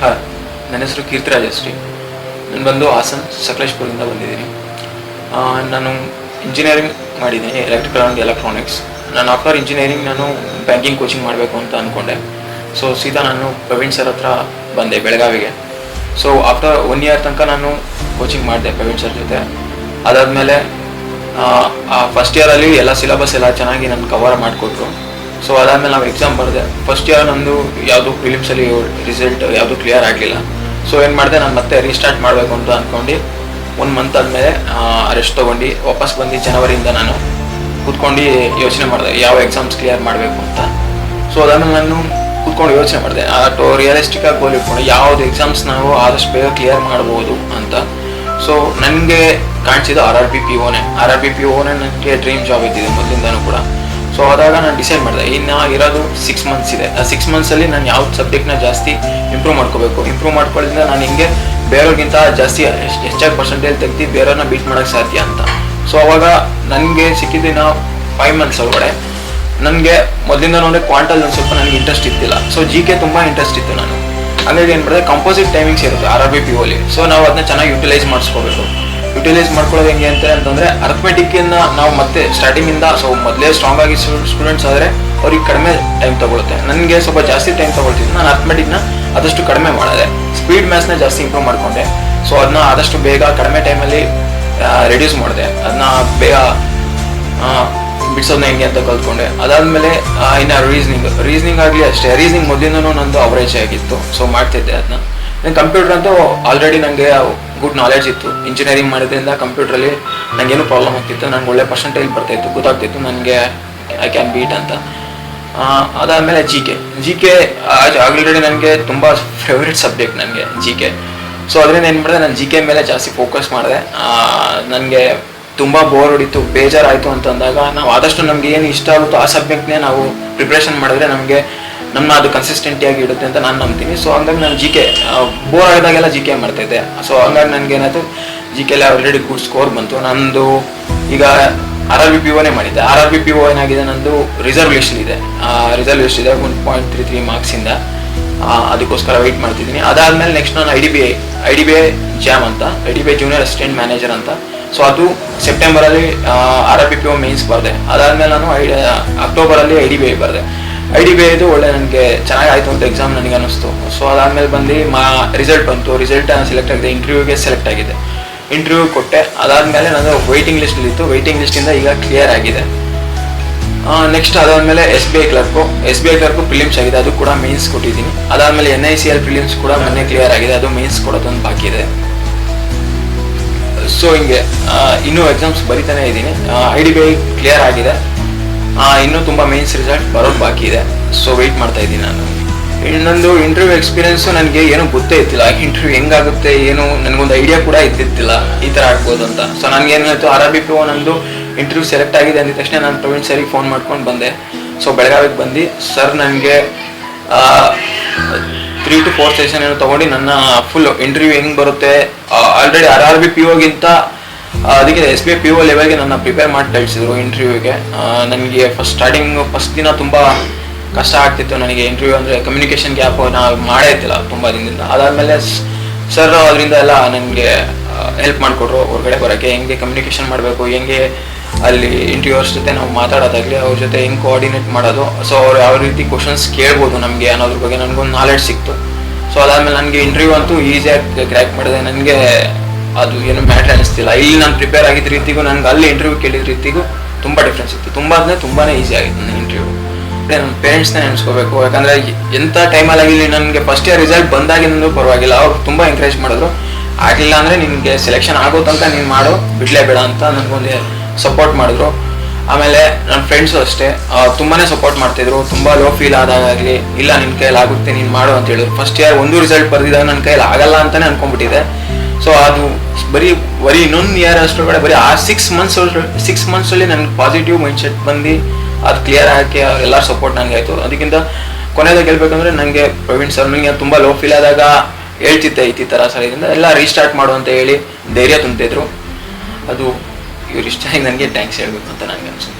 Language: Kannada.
ಹಾಂ ನನ್ನ ಹೆಸರು ಕೀರ್ತಿ ರಾಜಶ್ರೀ ನಾನು ಬಂದು ಹಾಸನ್ ಸಕಲೇಶ್ಪುರದಿಂದ ಬಂದಿದ್ದೀನಿ. ನಾನು ಇಂಜಿನಿಯರಿಂಗ್ ಮಾಡಿದ್ದೀನಿ ಎಲೆಕ್ಟ್ರಿಕಲ್ ಆ್ಯಂಡ್ ಎಲೆಕ್ಟ್ರಾನಿಕ್ಸ್ ನಾನು ಆಫ್ಟರ್ ಇಂಜಿನಿಯರಿಂಗ್ ನಾನು ಬ್ಯಾಂಕಿಂಗ್ ಕೋಚಿಂಗ್ ಮಾಡಬೇಕು ಅಂತ ಅಂದ್ಕೊಂಡೆ ಸೊ ಸೀದಾ ನಾನು ಪ್ರವೀಣ್ ಸರ್ ಹತ್ರ ಬಂದೆ ಬೆಳಗಾವಿಗೆ. ಸೊ ಆಫ್ಟರ್ ಒನ್ ಇಯರ್ ತನಕ ನಾನು ಕೋಚಿಂಗ್ ಮಾಡಿದೆ ಪ್ರವೀಣ್ ಸರ್ ಜೊತೆ. ಅದಾದಮೇಲೆ ಫಸ್ಟ್ ಇಯರಲ್ಲಿ ಎಲ್ಲ ಸಿಲೆಬಸ್ ಎಲ್ಲ ಚೆನ್ನಾಗಿ ನಾನು ಕವರ್ ಮಾಡಿಕೊಟ್ರು. ಸೊ ಅದಾದಮೇಲೆ ನಾವು ಎಕ್ಸಾಮ್ ಬರೆದೆ. ಫಸ್ಟ್ ಇಯರ್ ನಂದು ಯಾವುದು ಫಿಲಿಮ್ಸಲ್ಲಿ ರಿಸಲ್ಟ್ ಯಾವುದು ಕ್ಲಿಯರ್ ಆಗಲಿಲ್ಲ. ಸೊ ಏನು ಮಾಡಿದೆ? ನಾನು ಮತ್ತೆ ರೀಸ್ಟಾರ್ಟ್ ಮಾಡಬೇಕು ಅಂತ ಅಂದ್ಕೊಂಡು ಒನ್ ಮಂತ್ ಆದಮೇಲೆ ರೆಸ್ಟ್ ತೊಗೊಂಡು, ವಾಪಸ್ ಬಂದು ಜನವರಿಯಿಂದ ನಾನು ಕೂತ್ಕೊಂಡು ಯೋಚನೆ ಮಾಡಿದೆ, ಯಾವ ಎಕ್ಸಾಮ್ಸ್ ಕ್ಲಿಯರ್ ಮಾಡಬೇಕು ಅಂತ. ಸೊ ಅದಾದಮೇಲೆ ನಾನು ಕೂತ್ಕೊಂಡು ಯೋಚನೆ ಮಾಡಿದೆ. ಆ ರಿಯಲಿಸ್ಟಿಕ್ ಆಗಿ ಗೋಲ್ ಇಟ್ಕೊಂಡು, ಯಾವ್ದು ಎಕ್ಸಾಮ್ಸ್ ನಾವು ಆದಷ್ಟು ಬೇಗ ಕ್ಲಿಯರ್ ಮಾಡ್ಬೋದು ಅಂತ. ಸೊ ನನಗೆ ಕಾಣಿಸಿದ ಆರ್ ಆರ್ ಪಿ ಪಿ ಓನೇ ಆರ್ ಆರ್ ಪಿ ಪಿ ಓನೇ ನನಗೆ ಡ್ರೀಮ್ ಜಾಬ್ ಇದ್ದಿದೆ ಮೊದಲಿಂದನೂ ಕೂಡ. ಸೊ ಆದಾಗ ನಾನು ಡಿಸೈಡ್ ಮಾಡಿದೆ ಇನ್ನು ಇರೋದು ಸಿಕ್ಸ್ ಮಂತ್ಸ್ ಇದೆ. ಆ ಸಿಕ್ಸ್ ಮಂತ್ಸಲ್ಲಿ ನಾನು ಯಾವ ಸಬ್ಜೆಕ್ಟ್ನ ಜಾಸ್ತಿ ಇಂಪ್ರೂವ್ ಮಾಡ್ಕೋಬೇಕು? ಇಂಪ್ರೂವ್ ಮಾಡ್ಕೊಳ್ಳೋದ್ರಿಂದ ನಾನು ಹಿಂಗೆ ಬೇರೆಯವ್ರಿಗಿಂತ ಜಾಸ್ತಿ ಹೆಚ್ಚಾಗಿ ಪರ್ಸೆಂಟೇಜ್ ತೆಗ್ದು ಬೇರೆಯವ್ರನ್ನ ಬೀಟ್ ಮಾಡೋಕ್ಕೆ ಸಾಧ್ಯ ಅಂತ. ಸೊ ಅವಾಗ ನನಗೆ ಸಿಕ್ಕಿದ್ದಿನ ಫೈವ್ ಮಂತ್ಸ್ ಒಳಗಡೆ. ನನಗೆ ಮೊದಲಿಂದ ನೋಡಿದ್ರೆ ಕ್ವಾಂಟಲ್ ಒಂದು ಸ್ವಲ್ಪ ನನಗೆ ಇಂಟ್ರೆಸ್ಟ್ ಇದ್ದಿಲ್ಲ. ಸೊ ಜಿ ಕೆ ತುಂಬ ಇಂಟ್ರೆಸ್ಟ್ ಇತ್ತು ನಾನು. ಹಾಗಾಗಿ ಏನು ಮಾಡಿದೆ ಕಂಪೋಸಿಟ್ ಟೈಮಿಂಗ್ಸ್ ಇರುತ್ತೆ ಆರ್ ಆರ್ ಬಿ ಪಿ ಓಲಿ ಸೊ ನಾವು ಅದನ್ನ ಚೆನ್ನಾಗಿ ಯುಟಿಲೈಸ್ ಮಾಡಿಸ್ಕೋಬೇಕು. ಯುಟಿಲೈಸ್ ಮಾಡ್ಕೊಳ್ಳೋದು ಹೆಂಗೆ ಅಂತ ಅಂತಂದರೆ ಅರ್ಥಮೆಟಿಕ್ಕಿಂದ ನಾವು ಮತ್ತೆ ಸ್ಟಾರ್ಟಿಂಗಿಂದ ಸೊ ಮೊದಲೇ ಸ್ಟ್ರಾಂಗ್ ಆಗಿ ಸ್ಟೂಡೆಂಟ್ಸ್ ಆದರೆ ಅವ್ರಿಗೆ ಕಡಿಮೆ ಟೈಮ್ ತಗೊಳುತ್ತೆ. ನನಗೆ ಸ್ವಲ್ಪ ಜಾಸ್ತಿ ಟೈಮ್ ತೊಗೊಳ್ತೀನಿ ನಾನು ಅರ್ಥಮೆಟಿಕ್ನ ಆದಷ್ಟು ಕಡಿಮೆ ಮಾಡಿದೆ. ಸ್ಪೀಡ್ ಮ್ಯಾಥ್ಸ್ನ ಜಾಸ್ತಿ ಇಂಪ್ರೂವ್ ಮಾಡಿಕೊಂಡೆ. ಸೊ ಅದನ್ನ ಆದಷ್ಟು ಬೇಗ ಕಡಿಮೆ ಟೈಮಲ್ಲಿ ರೆಡ್ಯೂಸ್ ಮಾಡಿದೆ. ಅದನ್ನ ಬೇಗ ಬಿಡ್ಸೋದನ್ನ ಹೆಂಗೆ ಅಂತ ಕಲ್ತ್ಕೊಂಡೆ. ಅದಾದಮೇಲೆ ಇನ್ನ ರೀಸನಿಂಗ್ ರೀಸ್ನಿಂಗ್ ಆಗಲಿ ಅಷ್ಟೇ. ರೀಸನಿಂಗ್ ಮೊದಲಿಂದನೂ ನಂದು ಅವರೇಜ್ ಆಗಿತ್ತು. ಸೊ ಮಾಡ್ತಿದ್ದೆ ಅದನ್ನ ಇನ್ನು ಕಂಪ್ಯೂಟರ್ ಅಂತ ಆಲ್ರೆಡಿ ನನಗೆ ಗುಡ್ ನಾಲೆಡ್ಜ್ ಇತ್ತು. ಇಂಜಿನಿಯರಿಂಗ್ ಮಾಡಿದ್ರಿಂದ ಕಂಪ್ಯೂಟ್ರಲ್ಲಿ ನನಗೇನು ಪ್ರಾಬ್ಲಮ್ ಆಗ್ತಿತ್ತು. ನನಗೆ ಒಳ್ಳೆ ಪರ್ಸೆಂಟೇಜ್ ಬರ್ತಾಯಿತ್ತು ಗೊತ್ತಾಗ್ತಿತ್ತು ನನಗೆ ಐ ಕ್ಯಾನ್ ಬೀಟ್ ಅಂತ. ಅದಾದಮೇಲೆ G K G K already ನನಗೆ ತುಂಬ ಫೇವ್ರೆಟ್ ಸಬ್ಜೆಕ್ಟ್ ನನಗೆ ಜಿ ಕೆ ಸೊ ಅದರಿಂದ ಏನು ಮಾಡಿದೆ, ನಾನು ಜಿ ಕೆ ಮೇಲೆ ಜಾಸ್ತಿ ಫೋಕಸ್ ಮಾಡಿದೆ. ನನಗೆ ತುಂಬ ಬೋರ್ ಹೊಡಿತು. ಬೇಜಾರಾಯಿತು ಅಂತಂದಾಗ ನಾವು ಆದಷ್ಟು ನಮಗೆ ಏನು ಇಷ್ಟ ಆಗುತ್ತೋ ಆ ಸಬ್ಜೆಕ್ಟ್ನೇ ನಾವು ಪ್ರಿಪ್ರೇಷನ್ ಮಾಡಿದ್ರೆ ನಮಗೆ ನಮ್ಮ ಅದು ಕನ್ಸಿಸ್ಟೆಂಟಿಯಾಗಿ ಇಡುತ್ತೆ ಅಂತ ನಾನು ನಂಬ್ತೀನಿ. ಸೊ ಹಂಗಾಗಿ ನಾನು ಜಿ ಕೆ ಬೋರ್ ಆಗಿದಾಗೆಲ್ಲ ಜಿ ಕೆ ಮಾಡ್ತಾಯಿದ್ದೆ. ಸೊ ಹಂಗಾಗಿ ನನಗೆ ಏನಾಯ್ತು ಜಿ ಕೆಲ್ಲ ಆಲ್ರೆಡಿ ಗುಡ್ ಸ್ಕೋರ್ ಬಂತು. ನಂದು ಈಗ ಆರ್ ಆರ್ ಬಿ ಪಿ ಓನೇ ಮಾಡಿದ್ದೆ. R R B P O ಏನಾಗಿದೆ, ನಂದು ರಿಸರ್ವ್ ಲಿಸ್ಟ್ ಇದೆ. ರಿಸರ್ವ್ ಲಿಸ್ಟ್ ಇದೆ ಒನ್ ಪಾಯಿಂಟ್ ತ್ರೀ ತ್ರೀ ಮಾರ್ಕ್ಸಿಂದ ಅದಕ್ಕೋಸ್ಕರ ವೆಯ್ಟ್ ಮಾಡ್ತಿದ್ದೀನಿ. ಅದಾದಮೇಲೆ ನೆಕ್ಸ್ಟ್ ನಾನು I D B I I D B I JAM ಅಂತ I D B I junior assistant manager ಅಂತ. ಸೊ ಅದು ಸೆಪ್ಟೆಂಬರಲ್ಲಿ R R B P O mains ಬರದೆ. ಅದಾದಮೇಲೆ ನಾನು ಐ ಅಕ್ಟೋಬರಲ್ಲಿ ಐ ಡಿ ಬಿ ಐ ಬರದೆ. ಐ ಡಿ ಬಿ ಒಳ್ಳೆ ನನಗೆ ಚೆನ್ನಾಗಿ ಆಯಿತು ಅಂತ ಎಕ್ಸಾಮ್ ನನಗೆ ಅನ್ನಿಸ್ತು. ಸೊ ಅದಾದಮೇಲೆ ಬಂದು ಮಾ ರಿಸಲ್ಟ್ ಬಂತು. ರಿಸಲ್ಟ್ ಸೆಲೆಕ್ಟ್ ಆಗಿದೆ ಇಂಟರ್ವ್ಯೂಗೆ ಸೆಲೆಕ್ಟ್ ಆಗಿದೆ ಇಂಟರ್ವ್ಯೂ ಕೊಟ್ಟೆ. ಅದಾದಮೇಲೆ ನಾನು ವೆಯ್ಟಿಂಗ್ ಲಿಸ್ಟಲ್ಲಿತ್ತು ವೆಯ್ಟಿಂಗ್ ಲಿಸ್ಟಿಂದ ಈಗ ಕ್ಲಿಯರ್ ಆಗಿದೆ. ನೆಕ್ಸ್ಟ್ ಅದಾದಮೇಲೆ S B I clerk S B I clerk prelims ಆಗಿದೆ. ಅದು ಕೂಡ ಮೇನ್ಸ್ ಕೊಟ್ಟಿದ್ದೀನಿ. ಅದಾದಮೇಲೆ N I C L prelims ಕೂಡ ಮೊನ್ನೆ ಕ್ಲಿಯರ್ ಆಗಿದೆ. ಅದು ಮೇನ್ಸ್ ಕೊಡೋದೊಂದು ಬಾಕಿ ಇದೆ. ಸೊ ಹಿಂಗೆ ಇನ್ನೂ ಎಕ್ಸಾಮ್ಸ್ ಬರಿತಾನೆ ಇದ್ದೀನಿ. I D B I clear ಆಗಿದೆ. ಇನ್ನೂ ತುಂಬ ಮೇನ್ಸ್ ರಿಸಲ್ಟ್ ಬರೋದು ಬಾಕಿ ಇದೆ. ಸೊ ವೆಯ್ಟ್ ಮಾಡ್ತಾ ಇದ್ದೀನಿ ನಾನು. ಇನ್ನೊಂದು ಇಂಟರ್ವ್ಯೂ ಎಕ್ಸ್ಪೀರಿಯನ್ಸು ನನಗೆ ಏನೂ ಗೊತ್ತೇ ಇತ್ತಿಲ್ಲ ಇಂಟರ್ವ್ಯೂ ಹೆಂಗಾಗುತ್ತೆ, ಏನು ನನಗೊಂದು ಐಡಿಯಾ ಕೂಡ ಇದ್ದಿತ್ತಿಲ್ಲ ಈ ಥರ ಆಗ್ಬೋದು ಅಂತ. ಸೊ ನನಗೆ ಏನಾಯಿತು ಆರ್ ಆರ್ ಬಿ ಪಿ ನಂದು ಇಂಟರ್ವ್ಯೂ ಸೆಲೆಕ್ಟ್ ಆಗಿದೆ ಅಂದಿದ ತಕ್ಷಣ ನಾನು ಪ್ರವೀಣ್ ಸರಿಗೆ ಫೋನ್ ಮಾಡ್ಕೊಂಡು ಬಂದೆ. ಸೊ ಬೆಳಗಾವಿಗೆ ಬಂದು ಸರ್ ನನಗೆ ತ್ರೀ ಟು ಫೋರ್ ಸೆಷನ್ ಏನೋ ತೊಗೊಂಡು ನನ್ನ ಫುಲ್ ಇಂಟರ್ವ್ಯೂ ಹೆಂಗೆ ಬರುತ್ತೆ already R R B P ಓಗಿಂತ ಅದಕ್ಕೆ ಎಸ್ ಬಿ ಪಿ ಒ ಲೆವೆಲ್ಗೆ ನನ್ನ ಪ್ರಿಪೇರ್ ಮಾಡಿ ಕಳಿಸಿದ್ರು ಇಂಟರ್ವ್ಯೂಗೆ ನನಗೆ ಫಸ್ಟ್ ಸ್ಟಾರ್ಟಿಂಗ್ ಫಸ್ಟ್ ದಿನ ತುಂಬ ಕಷ್ಟ ಆಗ್ತಿತ್ತು. ನನಗೆ ಇಂಟರ್ವ್ಯೂ ಅಂದರೆ ಕಮ್ಯುನಿಕೇಷನ್ ಗ್ಯಾಪ್ ನಾವು ಮಾಡೇ ಇತ್ತಿಲ್ಲ ತುಂಬ ದಿನದಿಂದ. ಅದಾದಮೇಲೆ ಸರ್ ಅದರಿಂದ ಎಲ್ಲ ನನಗೆ ಹೆಲ್ಪ್ ಮಾಡಿಕೊಟ್ರು. ಹೊರಗಡೆ ಬರೋಕ್ಕೆ ಹೆಂಗೆ ಕಮ್ಯುನಿಕೇಷನ್ ಮಾಡಬೇಕು, ಹೆಂಗೆ ಅಲ್ಲಿ ಇಂಟರ್ವ್ಯೂರ್ಸ್ ಜೊತೆ ನಾವು ಮಾತಾಡೋದಾಗಲಿ, ಅವ್ರ ಜೊತೆ ಹೆಂಗೆ ಕೋಆರ್ಡಿನೇಟ್ ಮಾಡೋದು. ಸೊ ಅವ್ರು ಯಾವ ರೀತಿ ಕ್ವಶನ್ಸ್ ಕೇಳ್ಬೋದು ನಮಗೆ, ಅನ್ನೋದ್ರ ಬಗ್ಗೆ ನನಗೊಂದು ನಾಲೆಡ್ಜ್ ಸಿಕ್ತು. ಸೊ ಅದಾದಮೇಲೆ ನನಗೆ ಇಂಟರ್ವ್ಯೂ ಅಂತೂ ಈಸಿಯಾಗಿ ಕ್ರ್ಯಾಕ್ ಮಾಡಿದೆ. ನನಗೆ ಅದು ಏನು ಮ್ಯಾಟ್ರ್ ಅನಿಸ್ತಿಲ್ಲ ಇಲ್ಲಿ ನಾನು ಪ್ರಿಪೇರ್ ಆಗಿದ್ದ ರೀತಿಗೂ, ನನಗೆ ಅಲ್ಲಿ ಇಂಟರ್ವ್ಯೂ ಕೇಳಿದ ರೀತಿಗೂ ತುಂಬ ಡಿಫ್ರೆನ್ಸ್ ಇತ್ತು. ತುಂಬ ಅಂದರೆ ತುಂಬಾ ಈಸಿ ಆಗಿತ್ತು ನನ್ನ ಇಂಟರ್ವ್ಯೂ ನನ್ನ ಪೇರೆಂಟ್ಸ್ನೇ ನೆನೆಸ್ಕೋಬೇಕು. ಯಾಕಂದರೆ ಎಂಥ ಟೈಮಲ್ಲಿ ಆಗಿರಲಿ, ನನಗೆ ಫಸ್ಟ್ ಇಯರ್ ರಿಸಲ್ಟ್ ಬಂದಾಗಿಂದೂ ಪರವಾಗಿಲ್ಲ. ಅವ್ರು ತುಂಬ ಎಂಕರೇಜ್ ಮಾಡಿದ್ರು. ಆಗಲಿಲ್ಲ ಅಂದರೆ ನಿನಗೆ ಸೆಲೆಕ್ಷನ್ ಆಗೋ ತನಕ ನೀನು ಮಾಡು ಬಿಡಲೇಬೇಡ ಅಂತ ನನಗೊಂದು ಸಪೋರ್ಟ್ ಮಾಡಿದ್ರು. ಆಮೇಲೆ ನನ್ನ ಫ್ರೆಂಡ್ಸು ಅಷ್ಟೇ. ತುಂಬಾ ಸಪೋರ್ಟ್ ಮಾಡ್ತಿದ್ರು. ತುಂಬ ಲೋ ಫೀಲ್ ಆದಾಗಲಿ ಇಲ್ಲ ನಿನ್ನ ಕೈಯಲ್ಲಿ ಆಗುತ್ತೆ ನೀನು ಮಾಡು ಅಂತ ಹೇಳಿದ್ರು. ಫಸ್ಟ್ ಇಯರ್ ಒಂದು ರಿಸಲ್ಟ್ ಬರ್ದಿದ್ದಾಗ ನನ್ನ ಕೈಯಲ್ಲಿ ಆಗಲ್ಲ ಅಂತಲೇ ಅನ್ಕೊಂಡ್ಬಿಟ್ಟಿದೆ ಸೊ ಅದು ಬರೀ ಬರೀ ಇನ್ನೊಂದು ಇಯರ್ ಅಷ್ಟೊಳಗಡೆ ಬರೀ ಆ ಸಿಕ್ಸ್ ಮಂತ್ಸ್ ಸಿಕ್ಸ್ ಮಂತ್ಸಲ್ಲಿ ನನಗೆ ಪಾಸಿಟಿವ್ ಮೈಂಡ್ ಸೆಟ್ ಬಂದು ಅದು ಕ್ಲಿಯರ್ ಆಗಿ ಎಲ್ಲ ಸಪೋರ್ಟ್ ನನಗೆ ಆಯಿತು. ಅದಕ್ಕಿಂತ ಕೊನೆಯದಾಗಿ ಹೇಳ್ಬೇಕಂದ್ರೆ ನನಗೆ ಪ್ರವೀಣ್ ಸರ್ ನನಗೆ ತುಂಬ ಲೋ ಫೀಲ್ ಆದಾಗ ಹೇಳ್ತಿದ್ದೆ ಈ ಥರ ಸರ್ ಇದರಿಂದ. ಎಲ್ಲ ರೀಸ್ಟಾರ್ಟ್ ಮಾಡು ಅಂತ ಹೇಳಿ ಧೈರ್ಯ ತುಂಬ್ತಿದ್ರು. ಅದು ಇವ್ರು ಇಷ್ಟ ನನಗೆ ಥ್ಯಾಂಕ್ಸ್ ಹೇಳ್ಬೇಕು ಅಂತ ನನಗೆ ಅನ್ಸುತ್ತೆ.